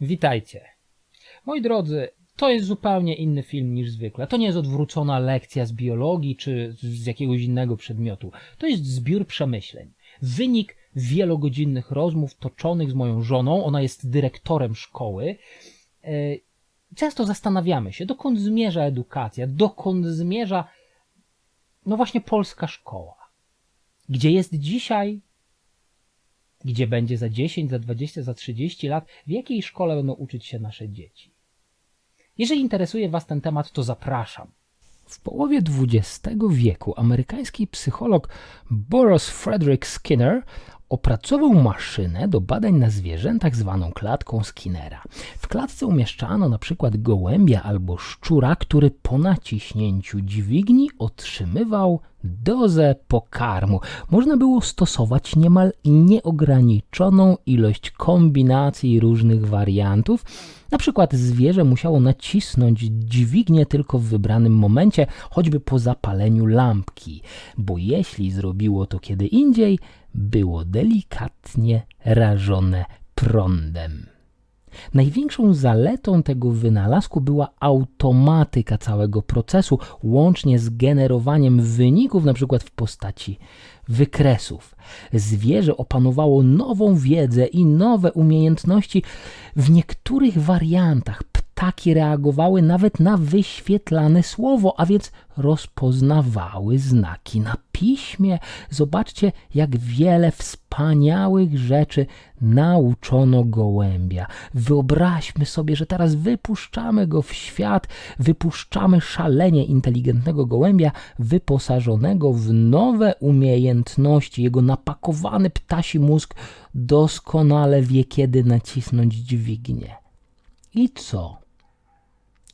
Witajcie. Moi drodzy, to jest zupełnie inny film niż zwykle. To nie jest odwrócona lekcja z biologii czy z jakiegoś innego przedmiotu. To jest zbiór przemyśleń. Wynik wielogodzinnych rozmów toczonych z moją żoną. Ona jest dyrektorem szkoły. E, Często zastanawiamy się, dokąd zmierza edukacja, dokąd zmierza, no właśnie, polska szkoła. Gdzie jest dzisiaj, gdzie będzie za 10, za 20, za 30 lat, w jakiej szkole będą uczyć się nasze dzieci. Jeżeli interesuje Was ten temat, to zapraszam. W połowie XX wieku amerykański psycholog Boros Frederick Skinner opracował maszynę do badań na zwierzętach zwaną klatką Skinnera. W klatce umieszczano na przykład gołębia albo szczura, który po naciśnięciu dźwigni otrzymywał dozę pokarmu. Można było stosować niemal nieograniczoną ilość kombinacji różnych wariantów. Na przykład zwierzę musiało nacisnąć dźwignię tylko w wybranym momencie, choćby po zapaleniu lampki, bo jeśli zrobiło to kiedy indziej, było delikatnie rażone prądem. Największą zaletą tego wynalazku była automatyka całego procesu, łącznie z generowaniem wyników, przykład w postaci wykresów. Zwierzę opanowało nową wiedzę i nowe umiejętności. W niektórych wariantach ptaki reagowały nawet na wyświetlane słowo, a więc rozpoznawały znaki na piśmie. Zobaczcie, jak wiele wspaniałych rzeczy nauczono gołębia. Wyobraźmy sobie, że teraz wypuszczamy go w świat, wypuszczamy szalenie inteligentnego gołębia, wyposażonego w nowe umiejętności. Jego napakowany ptasi mózg doskonale wie, kiedy nacisnąć dźwignię. I co?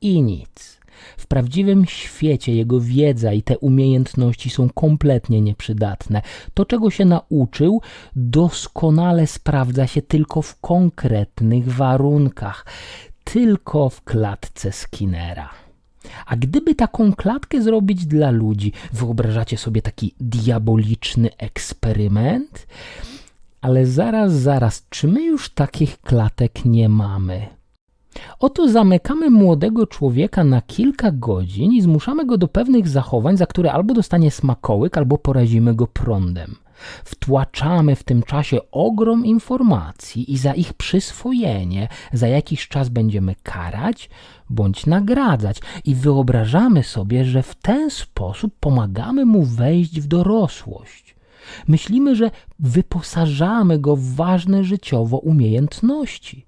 I nic. W prawdziwym świecie jego wiedza i te umiejętności są kompletnie nieprzydatne. To, czego się nauczył, doskonale sprawdza się tylko w konkretnych warunkach, tylko w klatce Skinnera. A gdyby taką klatkę zrobić dla ludzi, wyobrażacie sobie taki diaboliczny eksperyment? Ale zaraz, zaraz, czy my już takich klatek nie mamy? Oto zamykamy młodego człowieka na kilka godzin i zmuszamy go do pewnych zachowań, za które albo dostanie smakołyk, albo porazimy go prądem. Wtłaczamy w tym czasie ogrom informacji i za ich przyswojenie za jakiś czas będziemy karać bądź nagradzać i wyobrażamy sobie, że w ten sposób pomagamy mu wejść w dorosłość. Myślimy, że wyposażamy go w ważne życiowo umiejętności.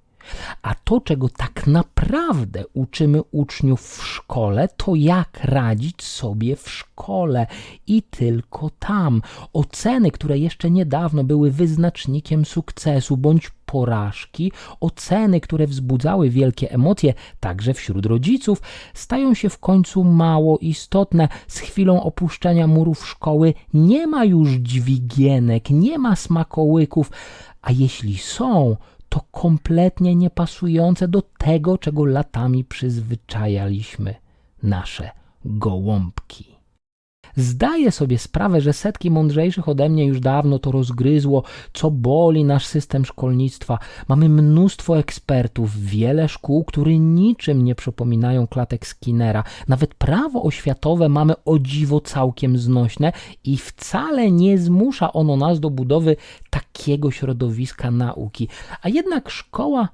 A to, czego tak naprawdę uczymy uczniów w szkole, to jak radzić sobie w szkole i tylko tam. Oceny, które jeszcze niedawno były wyznacznikiem sukcesu bądź porażki, oceny, które wzbudzały wielkie emocje także wśród rodziców, stają się w końcu mało istotne. Z chwilą opuszczenia murów szkoły nie ma już dźwigienek, nie ma smakołyków, a jeśli są, to kompletnie niepasujące do tego, czego latami przyzwyczajaliśmy nasze gołąbki. Zdaję sobie sprawę, że setki mądrzejszych ode mnie już dawno to rozgryzło, co boli nasz system szkolnictwa. Mamy mnóstwo ekspertów, wiele szkół, które niczym nie przypominają klatek Skinnera. Nawet prawo oświatowe mamy o dziwo całkiem znośne i wcale nie zmusza ono nas do budowy takiego środowiska nauki. A jednak szkoła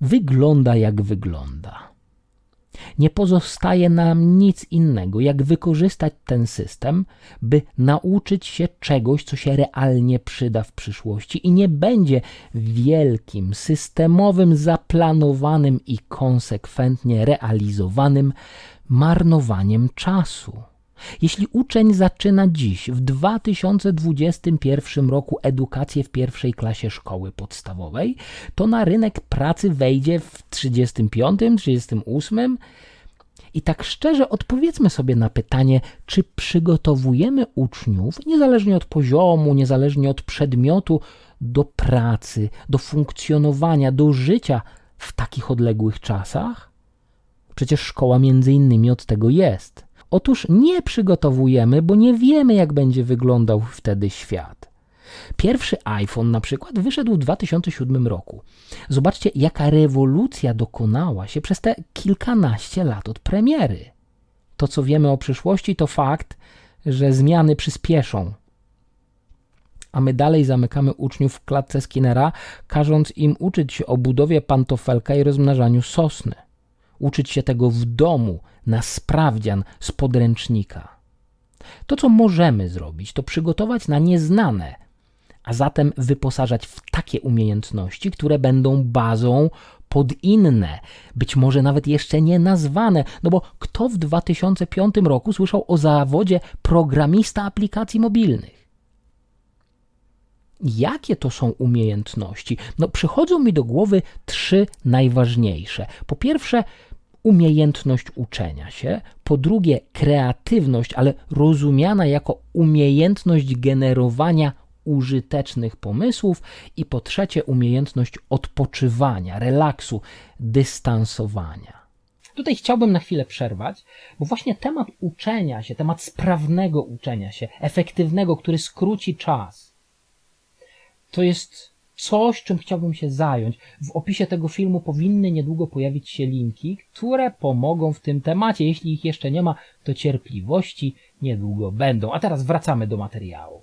wygląda jak wygląda. Nie pozostaje nam nic innego, jak wykorzystać ten system, by nauczyć się czegoś, co się realnie przyda w przyszłości i nie będzie wielkim, systemowym, zaplanowanym i konsekwentnie realizowanym marnowaniem czasu. Jeśli uczeń zaczyna dziś, w 2021 roku, edukację w pierwszej klasie szkoły podstawowej, to na rynek pracy wejdzie w 35, 38. I tak szczerze odpowiedzmy sobie na pytanie, czy przygotowujemy uczniów, niezależnie od poziomu, niezależnie od przedmiotu, do pracy, do funkcjonowania, do życia w takich odległych czasach? Przecież szkoła między innymi od tego jest. Otóż nie przygotowujemy, bo nie wiemy, jak będzie wyglądał wtedy świat. Pierwszy iPhone na przykład wyszedł w 2007 roku. Zobaczcie, jaka rewolucja dokonała się przez te kilkanaście lat od premiery. To, co wiemy o przyszłości, to fakt, że zmiany przyspieszą. A my dalej zamykamy uczniów w klatce Skinnera, każąc im uczyć się o budowie pantofelka i rozmnażaniu sosny. Uczyć się tego w domu, na sprawdzian z podręcznika. To, co możemy zrobić, to przygotować na nieznane, a zatem wyposażać w takie umiejętności, które będą bazą pod inne, być może nawet jeszcze nie nazwane, no bo kto w 2005 roku słyszał o zawodzie programista aplikacji mobilnych? Jakie to są umiejętności? No, przychodzą mi do głowy trzy najważniejsze. Po pierwsze, umiejętność uczenia się, po drugie, kreatywność, ale rozumiana jako umiejętność generowania użytecznych pomysłów i po trzecie umiejętność odpoczywania, relaksu, dystansowania. Tutaj chciałbym na chwilę przerwać, bo właśnie temat uczenia się, temat sprawnego uczenia się, efektywnego, który skróci czas, to jest coś, czym chciałbym się zająć. W opisie tego filmu powinny niedługo pojawić się linki, które pomogą w tym temacie. Jeśli ich jeszcze nie ma, to cierpliwości niedługo będą. A teraz wracamy do materiału.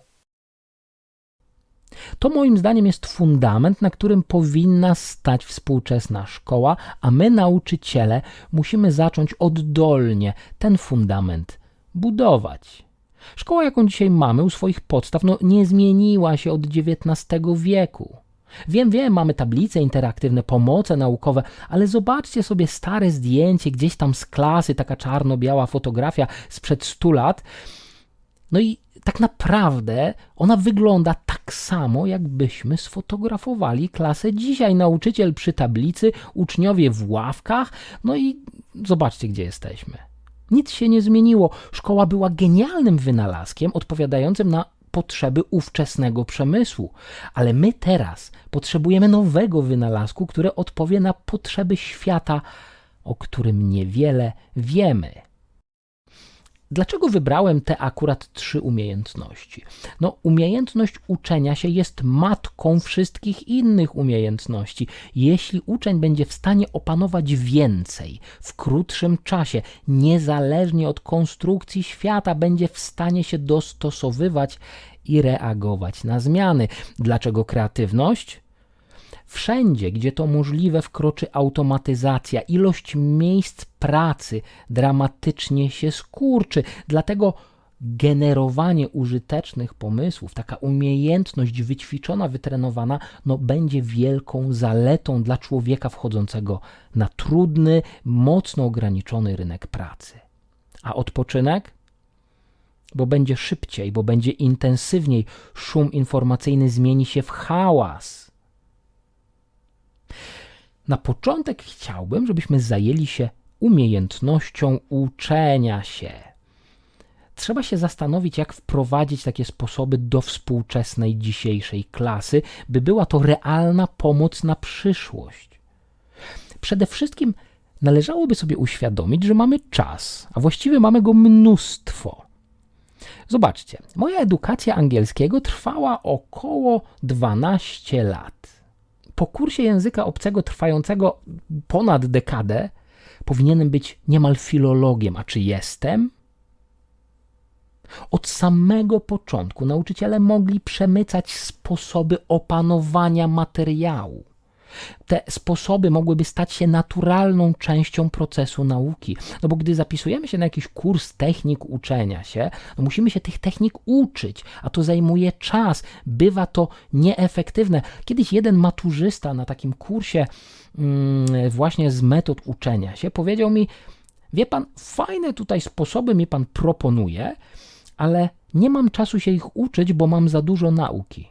To moim zdaniem jest fundament, na którym powinna stać współczesna szkoła, a my, nauczyciele, musimy zacząć oddolnie ten fundament budować. Szkoła, jaką dzisiaj mamy u swoich podstaw, no, nie zmieniła się od XIX wieku. Wiem, wiem, mamy tablice interaktywne, pomoce naukowe, ale zobaczcie sobie stare zdjęcie gdzieś tam z klasy, taka czarno-biała fotografia sprzed 100 lat. No i tak naprawdę ona wygląda tak samo, jakbyśmy sfotografowali klasę dzisiaj. Nauczyciel przy tablicy, uczniowie w ławkach, no i zobaczcie, gdzie jesteśmy. Nic się nie zmieniło. Szkoła była genialnym wynalazkiem odpowiadającym na potrzeby ówczesnego przemysłu. Ale my teraz potrzebujemy nowego wynalazku, który odpowie na potrzeby świata, o którym niewiele wiemy. Dlaczego wybrałem te akurat trzy umiejętności? No, umiejętność uczenia się jest matką wszystkich innych umiejętności. Jeśli uczeń będzie w stanie opanować więcej w krótszym czasie, niezależnie od konstrukcji świata, będzie w stanie się dostosowywać i reagować na zmiany. Dlaczego kreatywność? Wszędzie, gdzie to możliwe, wkroczy automatyzacja. Ilość miejsc pracy dramatycznie się skurczy. Dlatego generowanie użytecznych pomysłów, taka umiejętność wyćwiczona, wytrenowana, no, będzie wielką zaletą dla człowieka wchodzącego na trudny, mocno ograniczony rynek pracy. A odpoczynek? Bo będzie szybciej, bo będzie intensywniej, szum informacyjny zmieni się w hałas na początek chciałbym, żebyśmy zajęli się umiejętnością uczenia się. Trzeba się zastanowić, jak wprowadzić takie sposoby do współczesnej dzisiejszej klasy, by była to realna pomoc na przyszłość. Przede wszystkim należałoby sobie uświadomić, że mamy czas, a właściwie mamy go mnóstwo. Zobaczcie, moja edukacja angielskiego trwała około 12 lat po kursie języka obcego trwającego ponad dekadę powinienem być niemal filologiem. A czy jestem? Od samego początku nauczyciele mogli przemycać sposoby opanowania materiału. Te sposoby mogłyby stać się naturalną częścią procesu nauki. No bo gdy zapisujemy się na jakiś kurs technik uczenia się, no musimy się tych technik uczyć, a to zajmuje czas. Bywa to nieefektywne. Kiedyś jeden maturzysta na takim kursie mm, właśnie z metod uczenia się powiedział mi: Wie pan, fajne tutaj sposoby mi pan proponuje, ale nie mam czasu się ich uczyć, bo mam za dużo nauki.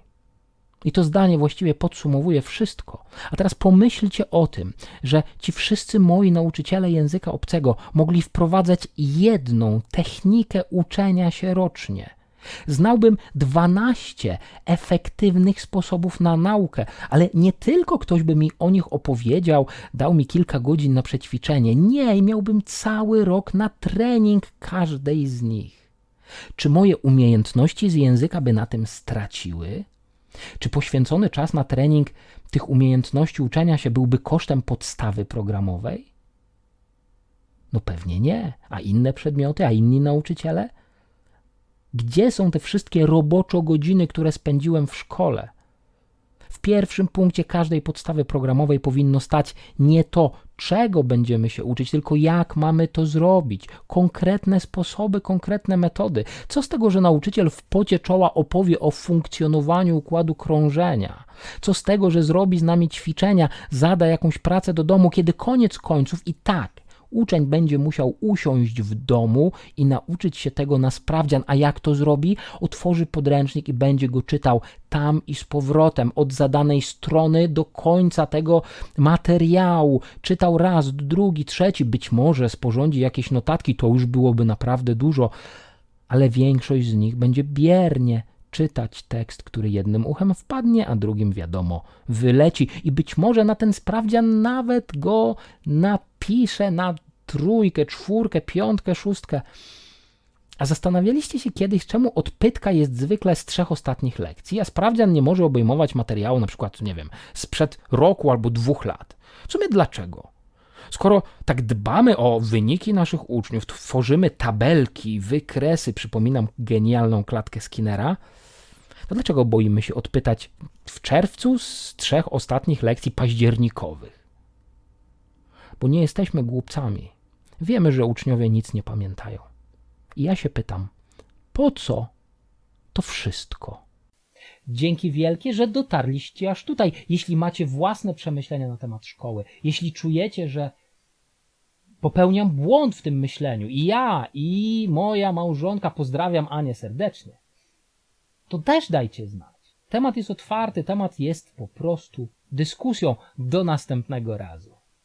I to zdanie właściwie podsumowuje wszystko. A teraz pomyślcie o tym, że ci wszyscy moi nauczyciele języka obcego mogli wprowadzać jedną technikę uczenia się rocznie. Znałbym 12 efektywnych sposobów na naukę, ale nie tylko ktoś by mi o nich opowiedział, dał mi kilka godzin na przećwiczenie. Nie, miałbym cały rok na trening każdej z nich. Czy moje umiejętności z języka by na tym straciły? Czy poświęcony czas na trening tych umiejętności uczenia się byłby kosztem podstawy programowej? No pewnie nie. A inne przedmioty, a inni nauczyciele? Gdzie są te wszystkie roboczo godziny, które spędziłem w szkole? W pierwszym punkcie każdej podstawy programowej powinno stać nie to, czego będziemy się uczyć, tylko jak mamy to zrobić. Konkretne sposoby, konkretne metody. Co z tego, że nauczyciel w pocie czoła opowie o funkcjonowaniu układu krążenia? Co z tego, że zrobi z nami ćwiczenia, zada jakąś pracę do domu, kiedy koniec końców i tak uczeń będzie musiał usiąść w domu i nauczyć się tego na sprawdzian, a jak to zrobi? Otworzy podręcznik i będzie go czytał tam i z powrotem, od zadanej strony do końca tego materiału. Czytał raz, drugi, trzeci, być może sporządzi jakieś notatki, to już byłoby naprawdę dużo, ale większość z nich będzie biernie czytać tekst, który jednym uchem wpadnie, a drugim wiadomo wyleci. I być może na ten sprawdzian nawet go napisze na trójkę, czwórkę, piątkę, szóstkę. A zastanawialiście się kiedyś, czemu odpytka jest zwykle z trzech ostatnich lekcji, a sprawdzian nie może obejmować materiału na przykład, nie wiem, sprzed roku albo dwóch lat? W sumie dlaczego? Skoro tak dbamy o wyniki naszych uczniów, tworzymy tabelki, wykresy, przypominam genialną klatkę Skinnera, to dlaczego boimy się odpytać w czerwcu z trzech ostatnich lekcji październikowych? Bo nie jesteśmy głupcami. Wiemy, że uczniowie nic nie pamiętają. I ja się pytam, po co to wszystko? Dzięki wielkie, że dotarliście aż tutaj. Jeśli macie własne przemyślenia na temat szkoły, jeśli czujecie, że popełniam błąd w tym myśleniu i ja, i moja małżonka pozdrawiam Anię serdecznie, to też dajcie znać. Temat jest otwarty, temat jest po prostu dyskusją. Do następnego razu.